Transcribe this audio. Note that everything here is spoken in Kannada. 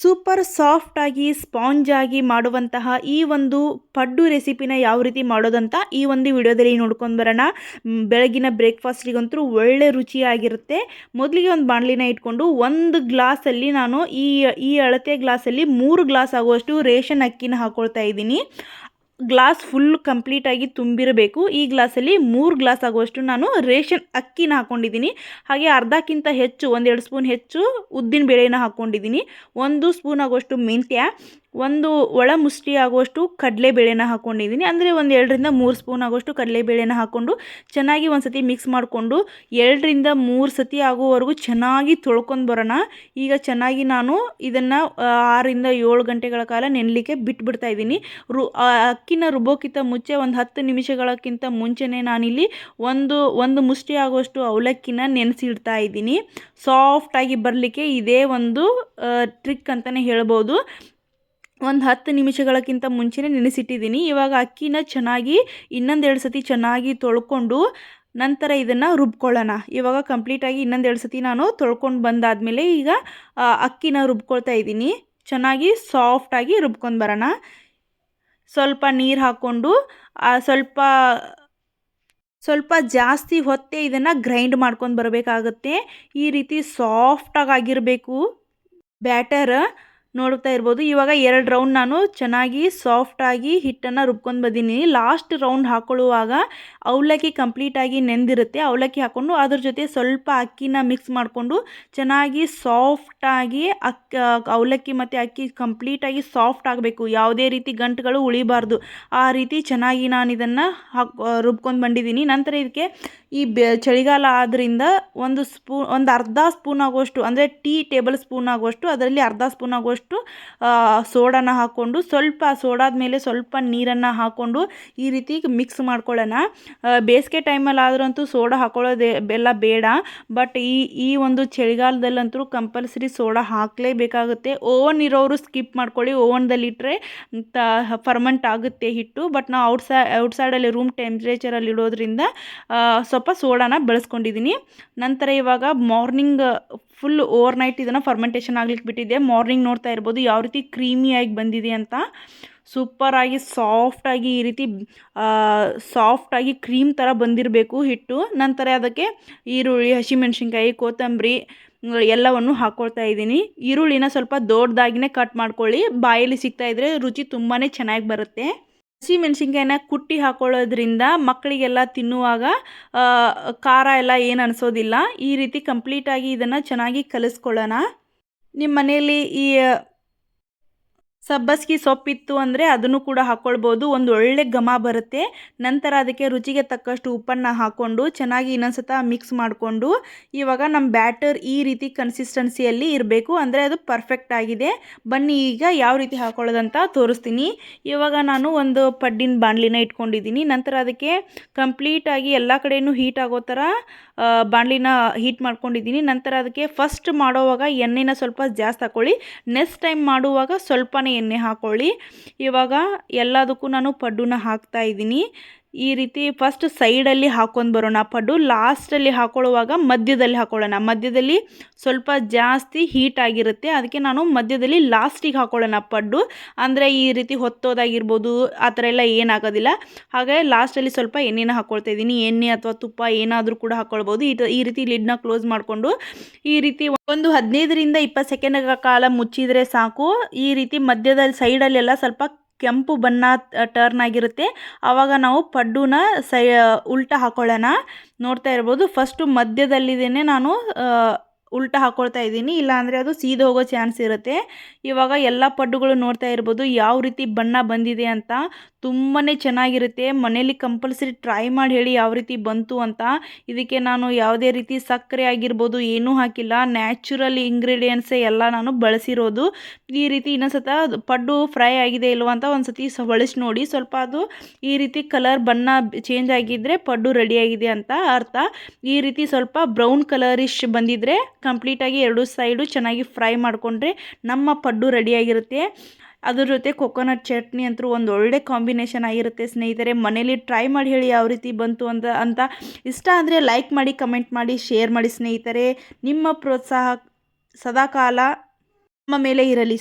ಸೂಪರ್ ಸಾಫ್ಟ್ ಆಗಿ, ಸ್ಪಾಂಜ್ ಆಗಿ ಮಾಡುವಂತಹ ಈ ಒಂದು ಪಡ್ಡು ರೆಸಿಪಿನ ಯಾವ ರೀತಿ ಮಾಡೋದಂತ ಈ ಒಂದು ವಿಡಿಯೋದಲ್ಲಿ ನೋಡ್ಕೊಂಡು ಬರೋಣ. ಬೆಳಗಿನ ಬ್ರೇಕ್ಫಾಸ್ಟಿಗಂತೂ ಒಳ್ಳೆ ರುಚಿಯಾಗಿರುತ್ತೆ. ಮೊದಲಿಗೆ ಒಂದು ಬಾಣಲಿನ ಇಟ್ಕೊಂಡು ಒಂದು ಗ್ಲಾಸಲ್ಲಿ ನಾನು ಈ ಈ ಅಳತೆ ಗ್ಲಾಸಲ್ಲಿ ಮೂರು ಗ್ಲಾಸ್ ಆಗುವಷ್ಟು ರೇಷನ್ ಅಕ್ಕಿನ ಹಾಕ್ಕೊಳ್ತಾ ಇದ್ದೀನಿ. ಗ್ಲಾಸ್ ಫುಲ್ ಕಂಪ್ಲೀಟಾಗಿ ತುಂಬಿರಬೇಕು. ಈ ಗ್ಲಾಸಲ್ಲಿ ಮೂರು ಗ್ಲಾಸ್ ಆಗುವಷ್ಟು ನಾನು ರೇಷನ್ ಅಕ್ಕಿನ ಹಾಕ್ಕೊಂಡಿದ್ದೀನಿ ಹಾಗೆ ಅರ್ಧಕ್ಕಿಂತ ಹೆಚ್ಚು, ಒಂದೆರಡು ಸ್ಪೂನ್ ಹೆಚ್ಚು ಉದ್ದಿನ ಬೇಳೆನ ಹಾಕ್ಕೊಂಡಿದ್ದೀನಿ ಒಂದು ಸ್ಪೂನ್ ಆಗುವಷ್ಟು ಮೆಂತ್ಯ ಒಂದು ಒಳ ಮುಷ್ಟಿ ಆಗುವಷ್ಟು ಕಡಲೆಬೇಳೆನ ಹಾಕ್ಕೊಂಡಿದ್ದೀನಿ ಅಂದರೆ ಒಂದು ಎರಡರಿಂದ ಮೂರು ಸ್ಪೂನ್ ಆಗುವಷ್ಟು ಕಡಲೆಬೇಳೆನ ಹಾಕ್ಕೊಂಡು ಚೆನ್ನಾಗಿ ಒಂದು ಸತಿ ಮಿಕ್ಸ್ ಮಾಡಿಕೊಂಡು ಎರಡರಿಂದ ಮೂರು ಸತಿ ಆಗುವವರೆಗೂ ಚೆನ್ನಾಗಿ ತೊಳ್ಕೊಂಡು ಬರೋಣ. ಈಗ ಚೆನ್ನಾಗಿ ನಾನು ಇದನ್ನು ಆರರಿಂದ ಏಳು ಗಂಟೆಗಳ ಕಾಲ ನೆನಲಿಕ್ಕೆ ಬಿಟ್ಬಿಡ್ತಾ ಇದ್ದೀನಿ. ರು ಅಕ್ಕಿನ ರುಬ್ಬೋಕ್ಕಿಂತ ಮುಂಚೆ ಒಂದು ಹತ್ತು ನಿಮಿಷಗಳಕ್ಕಿಂತ ಮುಂಚೆನೇ ನಾನಿಲ್ಲಿ ಒಂದು ಒಂದು ಮುಷ್ಟಿ ಆಗುವಷ್ಟು ಅವಲಕ್ಕಿನ ನೆನೆಸಿಡ್ತಾ ಇದ್ದೀನಿ. ಸಾಫ್ಟಾಗಿ ಬರಲಿಕ್ಕೆ ಇದೇ ಒಂದು ಟ್ರಿಕ್ ಅಂತಲೇ ಹೇಳ್ಬೋದು. ಒಂದು ಹತ್ತು ನಿಮಿಷಗಳಕ್ಕಿಂತ ಮುಂಚೆನೇ ನೆನೆಸಿಟ್ಟಿದ್ದೀನಿ. ಇವಾಗ ಅಕ್ಕಿನ ಚೆನ್ನಾಗಿ ಇನ್ನೊಂದೆರಡು ಸತಿ ಚೆನ್ನಾಗಿ ತೊಳ್ಕೊಂಡು ನಂತರ ಇದನ್ನು ರುಬ್ಕೊಳ್ಳೋಣ. ಇವಾಗ ಕಂಪ್ಲೀಟಾಗಿ ಇನ್ನೊಂದೆರಡು ಸತಿ ನಾನು ತೊಳ್ಕೊಂಡು ಬಂದಾದಮೇಲೆ ಈಗ ಅಕ್ಕಿನ ರುಬ್ಕೊಳ್ತಾ ಇದ್ದೀನಿ. ಚೆನ್ನಾಗಿ ಸಾಫ್ಟಾಗಿ ರುಬ್ಕೊಂಡು ಬರೋಣ. ಸ್ವಲ್ಪ ನೀರು ಹಾಕ್ಕೊಂಡು ಸ್ವಲ್ಪ ಸ್ವಲ್ಪ ಜಾಸ್ತಿ ಹೊತ್ತೆ ಇದನ್ನು ಗ್ರೈಂಡ್ ಮಾಡ್ಕೊಂಡು ಬರಬೇಕಾಗತ್ತೆ. ಈ ರೀತಿ ಸಾಫ್ಟಾಗಿ ಆಗಿರಬೇಕು. ಬ್ಯಾಟರ್ ನೋಡ್ತಾ ಇರ್ಬೋದು. ಇವಾಗ ಎರಡು ರೌಂಡ್ ನಾನು ಚೆನ್ನಾಗಿ ಸಾಫ್ಟಾಗಿ ಹಿಟ್ಟನ್ನು ರುಬ್ಕೊಂಡು ಬಂದಿದ್ದೀನಿ. ಲಾಸ್ಟ್ ರೌಂಡ್ ಹಾಕೊಳ್ಳುವಾಗ ಅವಲಕ್ಕಿ ಕಂಪ್ಲೀಟಾಗಿ ನೆಂದಿರುತ್ತೆ. ಅವಲಕ್ಕಿ ಹಾಕ್ಕೊಂಡು ಅದ್ರ ಜೊತೆ ಸ್ವಲ್ಪ ಅಕ್ಕಿನ ಮಿಕ್ಸ್ ಮಾಡಿಕೊಂಡು ಚೆನ್ನಾಗಿ ಸಾಫ್ಟಾಗಿ ಅಕ್ಕಿ ಅವಲಕ್ಕಿ ಮತ್ತು ಅಕ್ಕಿ ಕಂಪ್ಲೀಟಾಗಿ ಸಾಫ್ಟ್ ಆಗಬೇಕು. ಯಾವುದೇ ರೀತಿ ಗಂಟುಗಳು ಉಳಿಬಾರ್ದು. ಆ ರೀತಿ ಚೆನ್ನಾಗಿ ನಾನು ಇದನ್ನು ಹಾಕ್ ರುಬ್ಕೊಂಡು ಬಂದಿದ್ದೀನಿ. ನಂತರ ಇದಕ್ಕೆ ಈ ಬೆ ಚಳಿಗಾಲ ಆದ್ದರಿಂದ ಒಂದು ಸ್ಪೂನ್ ಒಂದು ಅರ್ಧ ಸ್ಪೂನ್ ಆಗುವಷ್ಟು, ಅಂದರೆ ಟೀ ಟೇಬಲ್ ಸ್ಪೂನ್ ಆಗುವಷ್ಟು, ಅದರಲ್ಲಿ ಅರ್ಧ ಸ್ಪೂನ್ ಆಗುವಷ್ಟು ಆ, ಸೋಡಾನ ಹಾಕ್ಕೊಂಡು ಸ್ವಲ್ಪ ಸೋಡಾದ ಮೇಲೆ ಸ್ವಲ್ಪ ನೀರನ್ನು ಹಾಕ್ಕೊಂಡು ಈ ರೀತಿ ಮಿಕ್ಸ್ ಮಾಡ್ಕೊಳ್ಳೋಣ. ಬೇಸಿಗೆ ಟೈಮಲ್ಲಿ ಆದ್ರಂತೂ ಸೋಡಾ ಹಾಕೊಳ್ಳೋದೇ ಬೆಲ್ಲ ಬೇಡ. ಬಟ್ ಈ ಈ ಒಂದು ಚಳಿಗಾಲದಲ್ಲಂತೂ ಕಂಪಲ್ಸರಿ ಸೋಡಾ ಹಾಕಲೇಬೇಕಾಗುತ್ತೆ. ಓವನ್ ಇರೋರು ಸ್ಕಿಪ್ ಮಾಡ್ಕೊಳ್ಳಿ. ಓವನ್ದಲ್ಲಿಟ್ಟರೆ ತ ಫರ್ಮೆಂಟ್ ಆಗುತ್ತೆ ಹಿಟ್ಟು. ಬಟ್ ನಾವು ಔಟ್ಸೈ ಔಟ್ಸೈಡಲ್ಲಿ ರೂಮ್ ಟೆಂಪ್ರೇಚರಲ್ಲಿ ಇಡೋದ್ರಿಂದ ಸ್ವಲ್ಪ ಸೋಡಾನ ಬಳಸ್ಕೊಂಡಿದ್ದೀನಿ ನಂತರ ಇವಾಗ ಮಾರ್ನಿಂಗ್ ಫುಲ್ ಓವರ್ ನೈಟ್ ಇದನ್ನು ಫರ್ಮೆಂಟೇಷನ್ ಆಗಲಿಕ್ಕೆ ಬಿಟ್ಟಿದ್ದೆ. ಮಾರ್ನಿಂಗ್ ನೋಡ್ತಾ ಇರ್ಬೋದು, ಯಾವ ರೀತಿ ಕ್ರೀಮಿಯಾಗಿ ಬಂದಿದೆ ಅಂತ ಸೂಪರಾಗಿ ಸಾಫ್ಟಾಗಿ ಈ ರೀತಿ ಸಾಫ್ಟಾಗಿ ಕ್ರೀಮ್ ಥರ ಬಂದಿರಬೇಕು ಹಿಟ್ಟು. ನಂತರ ಅದಕ್ಕೆ ಈರುಳ್ಳಿ, ಹಸಿಮೆಣ್ಸಿನ್ಕಾಯಿ, ಕೊತ್ತಂಬರಿ ಎಲ್ಲವನ್ನು ಹಾಕ್ಕೊಳ್ತಾ ಇದ್ದೀನಿ. ಈರುಳ್ಳಿನ ಸ್ವಲ್ಪ ದೊಡ್ಡದಾಗಿನೇ ಕಟ್ ಮಾಡ್ಕೊಳ್ಳಿ. ಬಾಯಲ್ಲಿ ಸಿಗ್ತಾ ಇದ್ರೆ ರುಚಿ ತುಂಬಾ ಚೆನ್ನಾಗಿ ಬರುತ್ತೆ. ಹಸಿ ಮೆಣಸಿನ್ಕಾಯಿನ ಕುಟ್ಟಿ ಹಾಕೊಳ್ಳೋದ್ರಿಂದ ಮಕ್ಕಳಿಗೆಲ್ಲ ತಿನ್ನುವಾಗ ಖಾರ ಎಲ್ಲ ಏನು ಅನಿಸೋದಿಲ್ಲ. ಈ ರೀತಿ ಕಂಪ್ಲೀಟಾಗಿ ಇದನ್ನು ಚೆನ್ನಾಗಿ ಕಲಿಸ್ಕೊಳ್ಳೋಣ. ನಿಮ್ಮ ಮನೆಯಲ್ಲಿ ಈ ಸಬ್ಬಸ್ಗಿ ಸೊಪ್ಪಿತ್ತು ಅಂದರೆ ಅದನ್ನು ಕೂಡ ಹಾಕ್ಕೊಳ್ಬೋದು ಒಂದು ಒಳ್ಳೆ ಘಮ ಬರುತ್ತೆ. ನಂತರ ಅದಕ್ಕೆ ರುಚಿಗೆ ತಕ್ಕಷ್ಟು ಉಪ್ಪನ್ನು ಹಾಕ್ಕೊಂಡು ಚೆನ್ನಾಗಿ ಇನ್ನೊಂದ್ಸತ ಮಿಕ್ಸ್ ಮಾಡಿಕೊಂಡು ಇವಾಗ ನಮ್ಮ ಬ್ಯಾಟರ್ ಈ ರೀತಿ ಕನ್ಸಿಸ್ಟೆನ್ಸಿಯಲ್ಲಿ ಇರಬೇಕು ಅಂದರೆ ಅದು ಪರ್ಫೆಕ್ಟ್ ಆಗಿದೆ. ಬನ್ನಿ, ಈಗ ಯಾವ ರೀತಿ ಹಾಕ್ಕೊಳ್ಳೋದಂತ ತೋರಿಸ್ತೀನಿ. ಇವಾಗ ನಾನು ಒಂದು ಪಡ್ಡಿನ ಬಾಣಲಿನ ಇಟ್ಕೊಂಡಿದ್ದೀನಿ. ನಂತರ ಅದಕ್ಕೆ ಕಂಪ್ಲೀಟಾಗಿ ಎಲ್ಲ ಕಡೆಯೂ ಹೀಟ್ ಆಗೋ ಥರ ಬಾಣಲಿನ ಹೀಟ್ ಮಾಡ್ಕೊಂಡಿದ್ದೀನಿ. ನಂತರ ಅದಕ್ಕೆ ಫಸ್ಟ್ ಮಾಡೋವಾಗ ಎಣ್ಣೆನ ಸ್ವಲ್ಪ ಜಾಸ್ತಿ ಹಾಕ್ಕೊಳ್ಳಿ ನೆಕ್ಸ್ಟ್ ಟೈಮ್ ಮಾಡುವಾಗ ಸ್ವಲ್ಪನೇ ಎಣ್ಣೆ ಹಾಕ್ಕೊಳ್ಳಿ ಇವಾಗ ಎಲ್ಲದಕ್ಕೂ ನಾನು ಪಡ್ಡುನ ಹಾಕ್ತಾ ಇದ್ದೀನಿ. ಈ ರೀತಿ ಫಸ್ಟ್ ಸೈಡಲ್ಲಿ ಹಾಕೊಂಡು ಬರೋಣ. ಪಡ್ಡು ಲಾಸ್ಟಲ್ಲಿ ಹಾಕೊಳ್ಳುವಾಗ ಮಧ್ಯದಲ್ಲಿ ಹಾಕೊಳ್ಳೋಣ. ಮಧ್ಯದಲ್ಲಿ ಸ್ವಲ್ಪ ಜಾಸ್ತಿ ಹೀಟ್ ಆಗಿರುತ್ತೆ. ಅದಕ್ಕೆ ನಾನು ಮಧ್ಯದಲ್ಲಿ ಲಾಸ್ಟಿಗೆ ಹಾಕೊಳ್ಳೋಣ ಪಡ್ಡು. ಅಂದರೆ ಈ ರೀತಿ ಹೊತ್ತೋದಾಗಿರ್ಬೋದು, ಆ ಥರ ಎಲ್ಲ ಏನಾಗೋದಿಲ್ಲ. ಹಾಗೆ ಲಾಸ್ಟಲ್ಲಿ ಸ್ವಲ್ಪ ಎಣ್ಣೆನ ಹಾಕ್ಕೊಳ್ತಾ ಇದ್ದೀನಿ. ಎಣ್ಣೆ ಅಥವಾ ತುಪ್ಪ ಏನಾದರೂ ಕೂಡ ಹಾಕ್ಕೊಳ್ಬೋದು ಈ ರೀತಿ ಲಿಡ್ನ ಕ್ಲೋಸ್ ಮಾಡಿಕೊಂಡು ಈ ರೀತಿ ಒಂದು ಹದಿನೈದರಿಂದ ಇಪ್ಪತ್ತು ಸೆಕೆಂಡ್ ಕಾಲ ಮುಚ್ಚಿದರೆ ಸಾಕು. ಈ ರೀತಿ ಮಧ್ಯದಲ್ಲಿ ಸೈಡಲ್ಲೆಲ್ಲ ಸ್ವಲ್ಪ ಕೆಂಪು ಬಣ್ಣ ಟರ್ನ್ ಆಗಿರುತ್ತೆ. ಆವಾಗ ನಾವು ಪಡ್ಡುನ ಸೈ, ಉಲ್ಟ ಹಾಕೊಳ್ಳೋಣ. ನೋಡ್ತಾ ಇರ್ಬೋದು. ಫಸ್ಟು ಮಧ್ಯದಲ್ಲಿದ್ದೇನೆ ನಾನು ಉಲ್ಟಾ ಹಾಕ್ಕೊಳ್ತಾ ಇದ್ದೀನಿ. ಇಲ್ಲಾಂದರೆ ಅದು ಸೀದು ಹೋಗೋ ಚಾನ್ಸ್ ಇರುತ್ತೆ. ಇವಾಗ ಎಲ್ಲ ಪಡ್ಡುಗಳು ನೋಡ್ತಾ ಇರ್ಬೋದು. ಯಾವ ರೀತಿ ಬಣ್ಣ ಬಂದಿದೆ ಅಂತ ತುಂಬಾ ಚೆನ್ನಾಗಿರುತ್ತೆ. ಮನೇಲಿ ಕಂಪಲ್ಸರಿ ಟ್ರೈ ಮಾಡಿ ಹೇಳಿ ಯಾವ ರೀತಿ ಬಂತು ಅಂತ ಇದಕ್ಕೆ ನಾನು ಯಾವುದೇ ರೀತಿ ಸಕ್ಕರೆ ಆಗಿರ್ಬೋದು ಏನೂ ಹಾಕಿಲ್ಲ. ನ್ಯಾಚುರಲ್ ಇಂಗ್ರೀಡಿಯೆಂಟ್ಸೇ ಎಲ್ಲ ನಾನು ಬಳಸಿರೋದು. ಈ ರೀತಿ ಇನ್ನೊಂದ್ಸತ ಪಡ್ಡು ಫ್ರೈ ಆಗಿದೆ ಇಲ್ವ ಅಂತ ಒಂದು ಸತಿ ನೋಡಿ ಸ್ವಲ್ಪ ಅದು ಈ ರೀತಿ ಕಲರ್ ಬಣ್ಣ ಚೇಂಜ್ ಆಗಿದ್ದರೆ ಪಡ್ಡು ರೆಡಿಯಾಗಿದೆ ಅಂತ ಅರ್ಥ. ಈ ರೀತಿ ಸ್ವಲ್ಪ ಬ್ರೌನ್ ಕಲರಿಶ್ ಬಂದಿದ್ದರೆ ಕಂಪ್ಲೀಟಾಗಿ ಎರಡು ಸೈಡು ಚೆನ್ನಾಗಿ ಫ್ರೈ ಮಾಡಿಕೊಂಡ್ರೆ ನಮ್ಮ ಪಡ್ಡು ರೆಡಿಯಾಗಿರುತ್ತೆ ಅದ್ರ ಜೊತೆ ಕೊಕೊನಟ್ ಚಟ್ನಿ ಅಂತೂ ಒಂದು ಒಳ್ಳೆ ಕಾಂಬಿನೇಷನ್ ಆಗಿರುತ್ತೆ ಸ್ನೇಹಿತರೆ. ಮನೇಲಿ ಟ್ರೈ ಮಾಡಿ ಹೇಳಿ ಯಾವ ರೀತಿ ಬಂತು ಅಂತ ಅಂತ ಇಷ್ಟ ಅಂದರೆ ಲೈಕ್ ಮಾಡಿ ಕಮೆಂಟ್ ಮಾಡಿ ಶೇರ್ ಮಾಡಿ ಸ್ನೇಹಿತರೆ. ನಿಮ್ಮ ಪ್ರೋತ್ಸಾಹ ಸದಾಕಾಲ ನಮ್ಮ ಮೇಲೆ ಇರಲಿ.